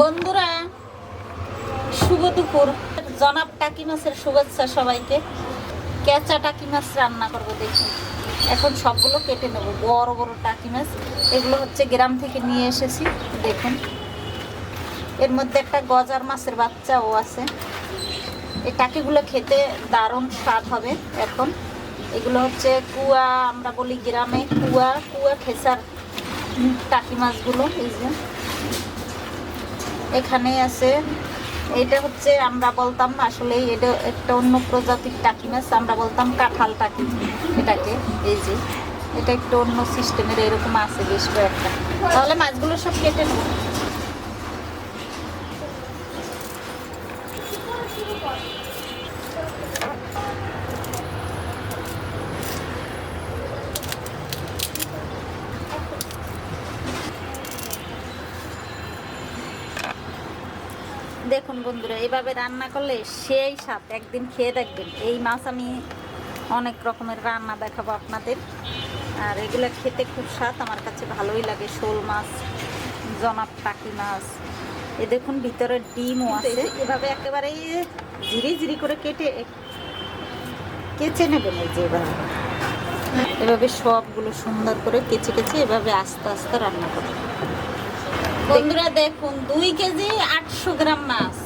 বন্ধুরা, শুভ দুপুর। জনাব টাকি মাছের শুভেচ্ছা সবাইকে। কেঁচা টাকি মাছ রান্না করব দেখুন এখন সবগুলো কেটে নেব। বড় বড় টাকি মাছ। এগুলো হচ্ছে গ্রাম থেকে নিয়ে এসেছি, দেখুন। এর মধ্যে একটা গজার মাছের বাচ্চাও আছে। এই টাকিগুলো খেতে দারুণ স্বাদ হবে এখন। এগুলো হচ্ছে কুয়া, আমরা বলি গ্রামে কুয়া। কুয়া, খেসার টাকি মাছগুলো, এই যে। এখানে আছে। এটা হচ্ছে আমরা বলতাম আসলে এটা একটা অন্য প্রজাতির টাকি মাছ, আমরা বলতাম কাঁঠাল টাকি এটাকে। এই যে, এটা একটু অন্য সিস্টেমের এরকম আছে বেশ কয়েকটা। তাহলে মাছগুলো সব কেটে নেব দেখুন বন্ধুরা এইভাবে রান্না করলে সেই স্বাদ একদিন খেয়ে দেখবেন। এই মাছ আমি অনেক রকমের রান্না দেখাবো আপনাদের। আর এগুলো খেতে খুব স্বাদ আমার কাছে ভালোই লাগে শোল মাছ জনাব টাকি মাছ। এ দেখুন ভিতরে ডিমও আছে। এভাবে একেবারে ঝিরি ঝিরি করে কেটে কেচে নেবেন এই যে এভাবে। এভাবে সবগুলো সুন্দর করে কেচে কেচে এভাবে আস্তে আস্তে রান্না করবেন। বন্ধুরা দেখুন, দুই কেজি আটশো গ্রাম মাছ।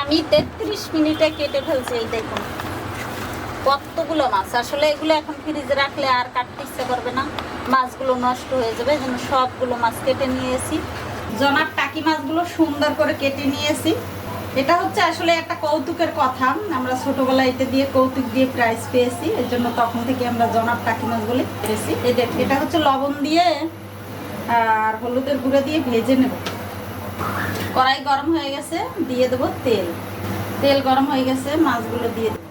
আমি তেত্রিশ মিনিটে কেটে ফেলছি, এই দেখুন। কতগুলো মাছ? আসলে এগুলো এখন ফ্রিজে রাখলে আর কাটতে ইচ্ছে করবে না। মাছগুলো নষ্ট হয়ে যাবে জন্য সবগুলো মাছ কেটে নিয়েছি। জনার টাকি মাছগুলো সুন্দর করে কেটে নিয়েছি। এটা হচ্ছে আসলে একটা কৌতুকের কথা। আমরা ছোটবেলায় এটা দিয়ে কৌতুক দিয়ে প্রাইজ পেয়েছি, এর জন্য তখন থেকে আমরা জনাব টাকি মাছ বলে পেয়েছি এই দেখ, এটা হচ্ছে লবণ দিয়ে আর হলুদের গুঁড়ো দিয়ে ভেজে নেব। কড়াই গরম হয়ে গেছে, দিয়ে দেবো তেল। তেল গরম হয়ে গেছে, মাছগুলো দিয়ে দেবো।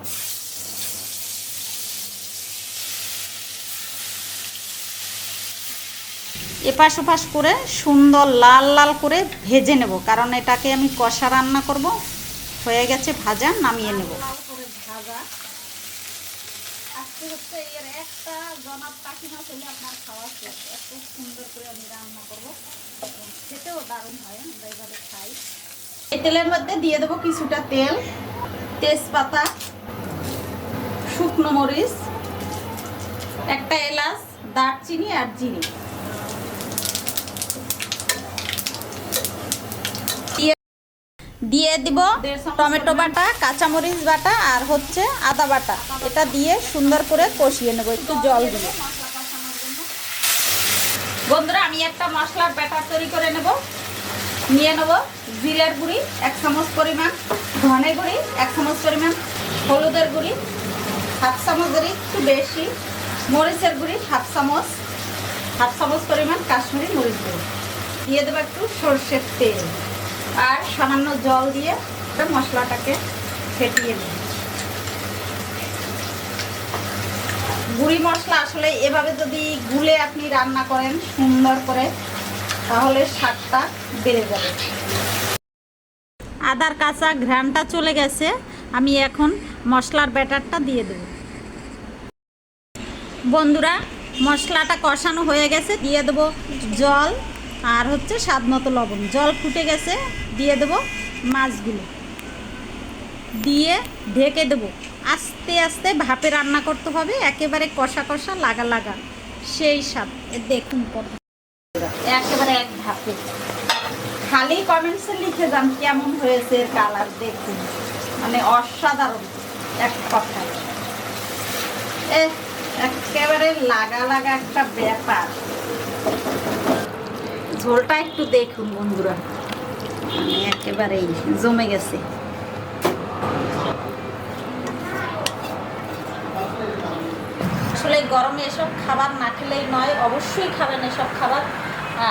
এপাশ ওপাশ করে সুন্দর লাল লাল করে ভেজে নেব, কারণ এটাকে আমি কষা রান্না করব। হয়ে গেছে ভাজা, নামিয়ে নেব। ভাজা। আজকে হচ্ছে এর একটা জনাব পাখি মাছ হলে আপনার খাওয়া শেষ এত সুন্দর করে আমি রান্না করব। খেতেও দারুণ হয়, আমরা এইভাবে খাই। এই তেলের মধ্যে দিয়ে দেবো কিছুটা তেল, তেজপাতা, শুকনো মরিচ, একটা এলাচ, দারচিনি আর জিরে। দিয়ে দিব টমেটো বাটা কাঁচামরিচ বাটা আর হচ্ছে আদা বাটা। এটা দিয়ে সুন্দর করে কষিয়ে নেব একটু জল দিয়ে। বন্ধুরা আমি একটা মশলার ব্যাটার তৈরি করে নেব। নিয়ে নেব জিরের গুঁড়ি এক চামচ পরিমাণ ধনে গুঁড়ি এক চামচ পরিমাণ হলুদের গুঁড়ি হাফ চামচেরই একটু বেশি মরিচের গুঁড়ি হাফ চামচ হাফ চামচ পরিমাণ কাশ্মীরি মরিচ গুঁড়ি। দিয়ে দেবো একটু সর্ষের তেল। আর সামান্য জল দিয়ে মশলাটাকে ফেটিয়ে নেব গুঁড়ি মশলা আসলে এভাবে যদি গুলে আপনি রান্না করেন সুন্দর করে, তাহলে স্বাদটা বেড়ে যাবে। আদার কাঁচা ঘ্রানটা চলে গেছে, আমি এখন মশলার ব্যাটারটা দিয়ে দেব। বন্ধুরা, মশলাটা কষানো হয়ে গেছে, দিয়ে দেবো জল, আর হচ্ছে স্বাদ মতো লবণ। জল ফুটে গেছে দিয়ে দেবো মাছগুলো। দিয়ে ঢেকে দেবো। আস্তে আস্তে ভাপে রান্না করতে হবে, একেবারে কষা কষা, লাগা লাগা। সেই স্বাদ। এ দেখুন একেবারে এক ভাপে। খালি কমেন্টসে লিখে যান কেমন হয়েছে এর কালার দেখুন। মানে অসাধারণ এক কথায়। একেবারে লাগা লাগা একটা ব্যাপার। ঝোলটা একটু দেখুন বন্ধুরা। মানে একেবারেই জমে গেছে। আসলে গরমে এসব খাবার না খেলেই নয়, অবশ্যই খাবেন এসব খাবার।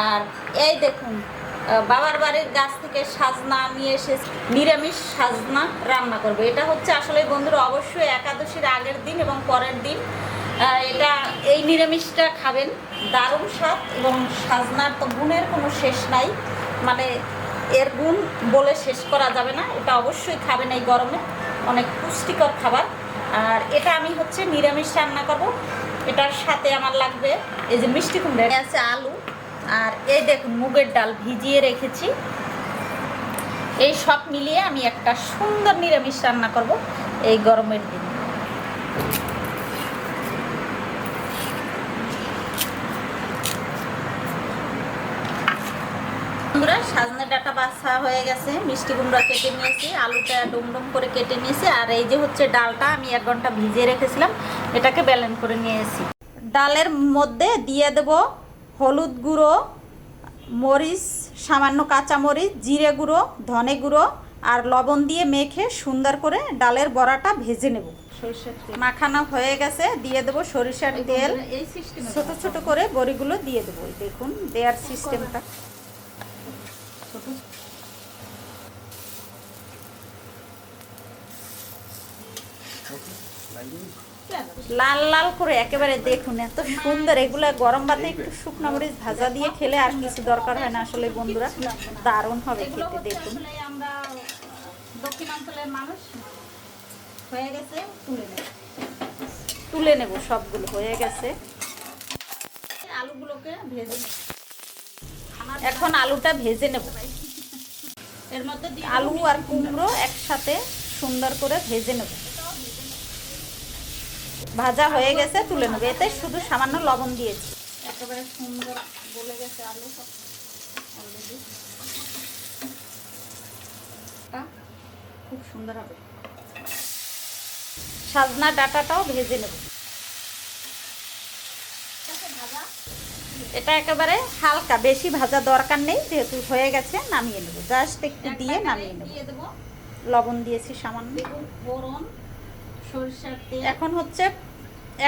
আর এই দেখুন বাবার বাড়ির গাছ থেকে সাজনা নিয়ে এসে নিরামিষ সাজনা রান্না করবে। এটা হচ্ছে আসলে বন্ধুরা অবশ্যই একাদশীর আগের দিন এবং পরের দিন। এটা এই নিরামিষটা খাবেন। দারুণ স্বাদ এবং সাজনার তো গুণের কোনো শেষ নাই। মানে এর গুণ বলে শেষ করা যাবে না। এটা অবশ্যই খাবেন এই গরমে। অনেক পুষ্টিকর খাবার। আর এটা আমি হচ্ছে নিরামিষ রান্না করব। এটার সাথে আমার লাগবে এই যে মিষ্টি কুমড়া আছে আলু। আর এই দেখুন মুগের ডাল ভিজিয়ে রেখেছি। এই সব মিলিয়ে আমি একটা সুন্দর নিরামিষ রান্না করব এই গরমের দিন বন্ধুরা সাজনে ডাটা বাছা হয়ে গেছে মিষ্টি কুমড়া কেটে নিয়েছি আলুটা ডুমডুম করে কেটে নিয়েছি আর এই যে হচ্ছে ডালটা আমি এক ঘণ্টা ভিজিয়ে রেখেছিলাম এটাকে ব্যালেন করে নিয়েছি। ডালের মধ্যে দিয়ে দেব হলুদ গুঁড়ো মরিচ সামান্য কাঁচা মরিচ জিরে গুঁড়ো ধনে গুঁড়ো আর লবণ দিয়ে মেখে সুন্দর করে ডালের বড়াটা ভেজে নেব। মাখানো হয়ে গেছে দিয়ে দেবো সরিষার তেল। ছোট ছোট করে। বড়িগুলো দিয়ে দেবো। দেখুন দেয়ার সিস্টেমটা লাল লাল করে একেবারে দেখুন এত সুন্দর। এগুলো গরম ভাতে একটু শুকনো মরিচ ভাজা দিয়ে খেলে আর কিছু দরকার হয় না আসলে বন্ধুরা। দারুণ হবে খেতে দেখুন। আমরা দক্ষিণাঞ্চলের মানুষ। হয়ে গেছে তুলে নেব। তুলে নেব সবগুলো হয়ে গেছে। আলুগুলোকে ভেজে এখন আলুটা ভেজে নেব। এর মধ্যে আলু আর কুমড়ো একসাথে সুন্দর করে ভেজে নেব। ভাজা হয়ে গেছে তুলে নেবে। এতে শুধু সামান্য লবণ দিয়েছি। একেবারে সুন্দর বলে গেছে আলু। অলরেডি খুব সুন্দর হবে। সাজনা ডাটাটাও ভেজে নেব। এটা একেবারে হালকা বেশি ভাজা দরকার নেই যেহেতু হয়ে গেছে নামিয়ে নেব। জাস্ট একটু দিয়ে নামিয়ে নেব। লবণ দিয়েছি সামান্য। এখন হচ্ছে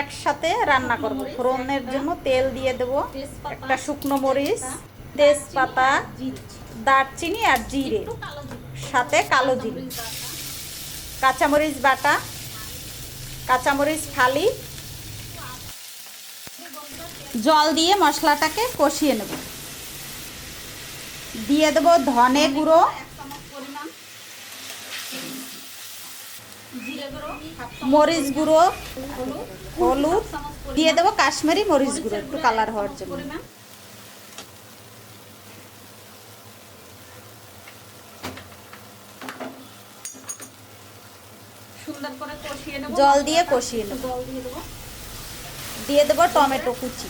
একসাথে রান্না করব। ফোড়নের জন্য তেল দিয়ে দেব। একটা শুকনো মরিচ তেজপাতা দারচিনি। আর জিরে। সাথে কালো জিরে। কাঁচামরিচ বাটা। কাঁচামরিচ ফালি। জল দিয়ে মশলাটাকে কষিয়ে নেব। দিয়ে দেব ধনে গুঁড়ো। মরিচ গুঁড়ো হলুদ দিয়ে দেবো কাশ্মীরি মরিচ গুঁড়ো একটু কালার হওয়ার জন্য। জল দিয়ে কষিয়ে নেব। দিয়ে দেবো। টমেটো কুচি।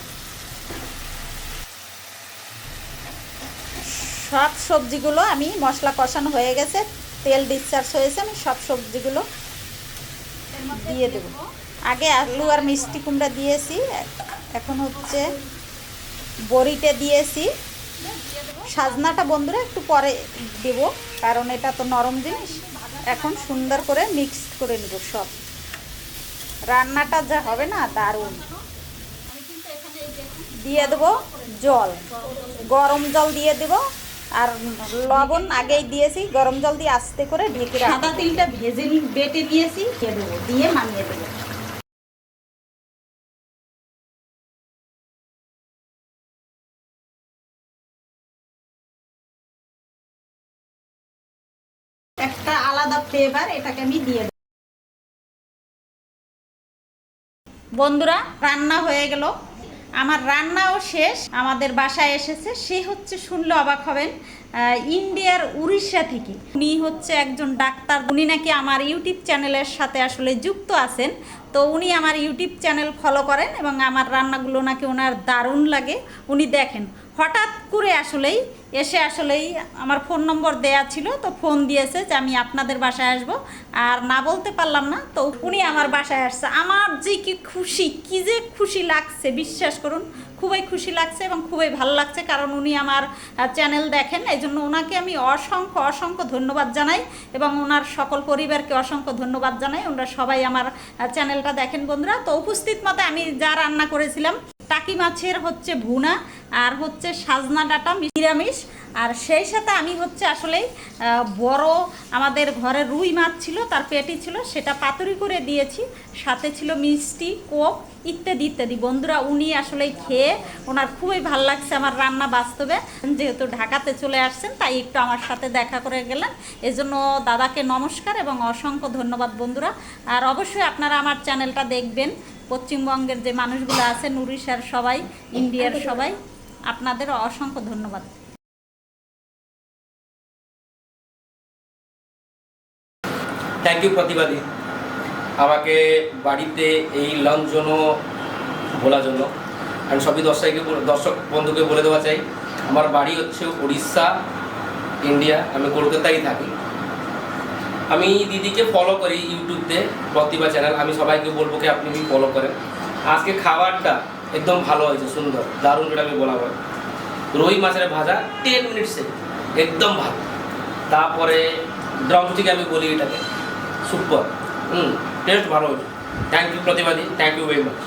সব সবজিগুলো আমি মশলা কষানো হয়ে গেছে তেল ডিসচার্জ হয়েছে আমি সব সবজিগুলো দিয়ে দেবো। আগে আলু আর মিষ্টি কুমড়া দিয়েছি, এখন হচ্ছে বড়িটা দিয়েছি। সাজনাটা বন্ধুরা একটু পরে দেব, কারণ এটা তো নরম জিনিস। এখন সুন্দর করে মিক্স করে নেব সব। রান্নাটা যা হবে না, দারুণ। দিয়ে দেবো জল। গরম জল দিয়ে দেব। আর লবণ আগেই দিয়েছি গরম জল দিয়ে আস্তে করে ঢেকে সাদা তিলটা ভেজে বেটে দিয়েছি দিয়ে দেবো দিয়ে নামিয়ে দেবো। একটা আলাদা ফ্লেভার এটাকে আমি দিয়ে দেবো। বন্ধুরা রান্না হয়ে গেল। আমার রান্নাও শেষ, আমাদের বাসায় এসেছে। সে হচ্ছে শুনলে অবাক হবেন ইন্ডিয়ার উড়িষ্যা থেকে। উনি হচ্ছে একজন ডাক্তার, উনি নাকি আমার ইউটিউব চ্যানেলের সাথে আসলে যুক্ত আছেন। তো উনি আমার ইউটিউব চ্যানেল ফলো করেন এবং আমার রান্নাগুলো নাকি ওনার দারুণ লাগে। উনি দেখেন হঠাৎ করে আসলেই, এসে আসলেই আমার ফোন নম্বর দেয়া ছিল, তো ফোন দিয়েছে যে আমি আপনাদের বাসায় আসব। আর না বলতে পারলাম না, তো উনি আমার বাসায় আসছে। আমার যে কি খুশি, কি যে খুশি লাগছে, বিশ্বাস করুন, খুবই খুশি লাগছে এবং খুবই ভালো লাগছে, কারণ উনি আমার চ্যানেল দেখেন এই জন্য ওনাকে আমি অসংখ্য অসংখ্য ধন্যবাদ জানাই এবং ওনার সকল পরিবারকে অসংখ্য ধন্যবাদ জানাই। ওনারা সবাই আমার চ্যানেলটা দেখেন বন্ধুরা। তো উপস্থিত মতে আমি যা রান্না করেছিলাম টাকি মাছের হচ্ছে ভুনা আর হচ্ছে সাজনা ডাটা নিরামিষ। আর সেই সাথে আমি হচ্ছে আসলেই বড় আমাদের ঘরে রুই মাছ ছিল, তার পেটি ছিল, সেটা পাতুরি করে দিয়েছি। সাথে ছিল মিষ্টি কোক ইত্যাদি ইত্যাদি। বন্ধুরা, উনি আসলেই খেয়ে ওনার খুবই ভালো লাগছে আমার রান্না বাস্তবে। যেহেতু ঢাকাতে চলে আসছেন, তাই একটু আমার সাথে দেখা করে গেলেন। এজন্য দাদাকে নমস্কার এবং অসংখ্য ধন্যবাদ বন্ধুরা। আর অবশ্যই আপনারা আমার চ্যানেলটা দেখবেন। পশ্চিমবঙ্গের যে মানুষগুলো আছেন উড়িষ্যার সবাই, ইন্ডিয়ার সবাই, আপনাদের অসংখ্য ধন্যবাদ। থ্যাংক ইউ প্রতিবাদী। আমাকে বাড়িতে এই লঞ্চ জন্য বলার জন্য। আমি সবই দর্শককে দর্শক বন্ধুকে বলে দেওয়া চাই। আমার বাড়ি হচ্ছে উড়িষ্যা ইন্ডিয়া। আমি কলকাতায় থাকি। আমি দিদিকে ফলো করি ইউটিউবতে প্রতিভা চ্যানেল আমি সবাইকে বলব কি আপনি ফলো করেন। আজকে খাবারটা একদম ভালো হয়েছে, সুন্দর। দারুণ করে আমি বলা হয় রুই মাছের ভাজা টেন মিনিটসে একদম ভালো। তারপরে ড্রাম থেকে আমি বলি এটাকে সুপার হুম টেস্ট ভালো হয়েছে। থ্যাংক ইউ প্রতিবাদী থ্যাংক ইউ ভেরি মাচ